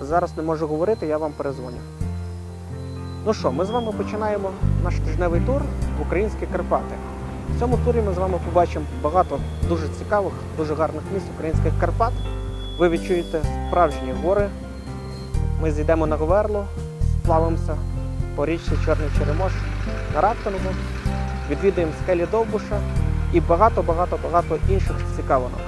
зараз не можу говорити, я вам перезвоню. Ну що, ми з вами починаємо наш тижневий тур в українські Карпати. В цьому турі ми з вами побачимо багато дуже цікавих, дуже гарних місць українських Карпат. Ви відчуєте справжні гори. Ми зійдемо на Говерло, сплавимося по річці Чорний Черемош на рафтингу, відвідаємо скелі Довбуша і багато-багато-багато інших цікавинок.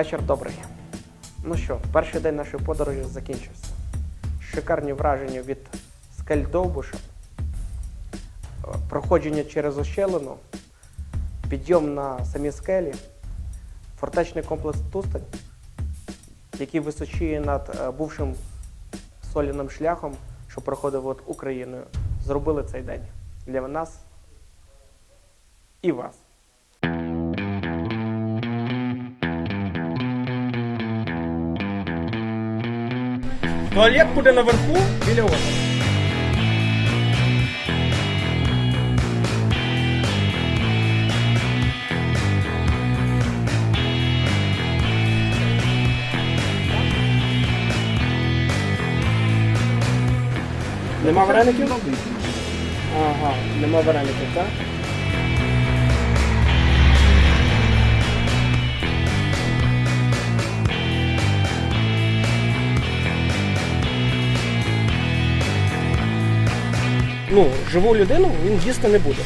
Вечір добрий. Ну що, перший день нашої подорожі закінчився. Шикарні враження від скель Довбуша, е, проходження через ощелину, підйом на самі скелі, фортечний комплекс Тустань, який височіє над е, бувшим соляним шляхом, що проходив Україною. Зробили цей день для нас і вас. Туалет буде наверху біля озера. Нема вареників? Ага, нема вареників, так? Ну, живу людину він їсти не буде.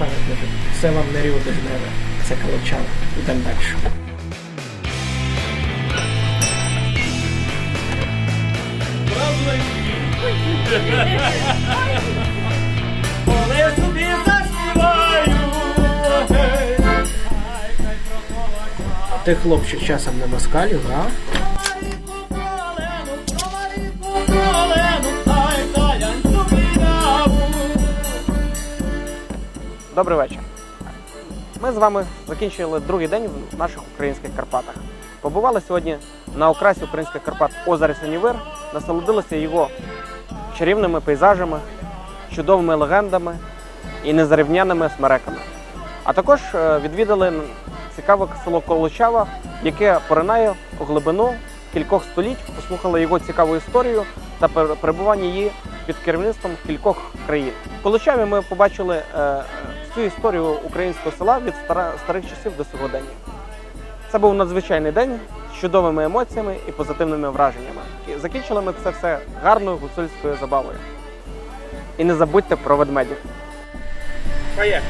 Пам'ятників. Це вам не Ріо де Жанейро, це Калачан. Ідемо далі. Коли собі заспіваю, А ти хлопчик часом не москалів, а? Добрий вечір. Ми з вами закінчили другий день в наших українських Карпатах. Побували сьогодні на окрасі українських Карпат озера Синівир, насолодилися його чарівними пейзажами, чудовими легендами і незарівняними смереками. А також е, відвідали цікаве село Колочава, яке поринає у глибину кількох століть, послухали його цікаву історію та перебування її під керівництвом кількох країн. В Колочаві ми побачили е, всю історію українського села від старих часів до сьогодення. Це був надзвичайний день з чудовими емоціями і позитивними враженнями. І закінчили ми це все гарною гуцульською забавою. І не забудьте про ведмедів. Поїхали.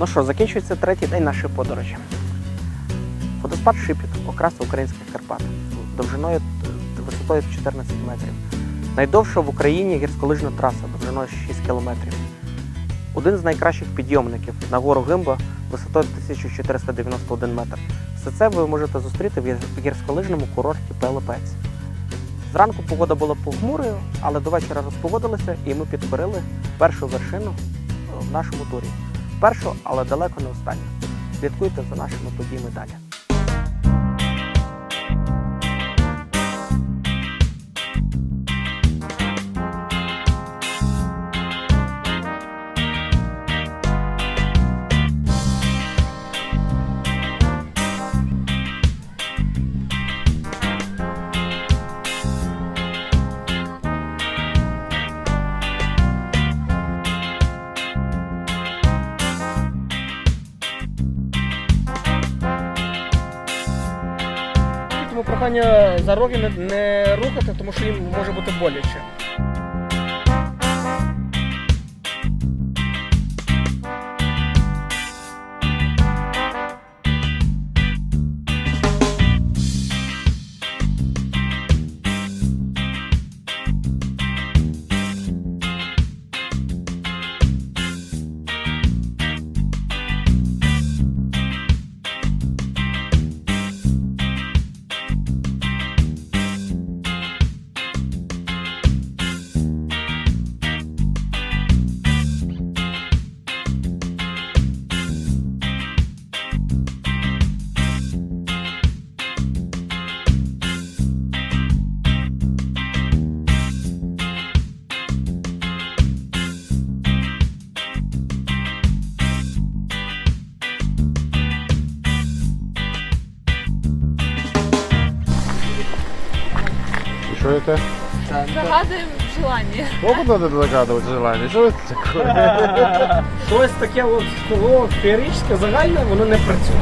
Ну що, закінчується третій день нашої подорожі. Водоспад Шипіт, окраса українських Карпат, довжиною висотою 14 метрів. Найдовша в Україні гірськолижна траса довжиною 6 кілометрів. Один з найкращих підйомників на гору Гимба висотою 1491 метр. Все це ви можете зустріти в гірськолижному курорті Пелепець. Зранку погода була похмурою, але до вечора розпогодилася і ми підкорили першу вершину е, в нашому турі. Першу, але далеко не останню. Слідкуйте за нашими подіями далі. Прохання за роги не, не рухати, тому що їм може бути боляче. Что это? Загадуємо желання. Сколько надо загадывать желание? Что это такое? Щось таке от, ну, феєричне, загальне, воно не працює.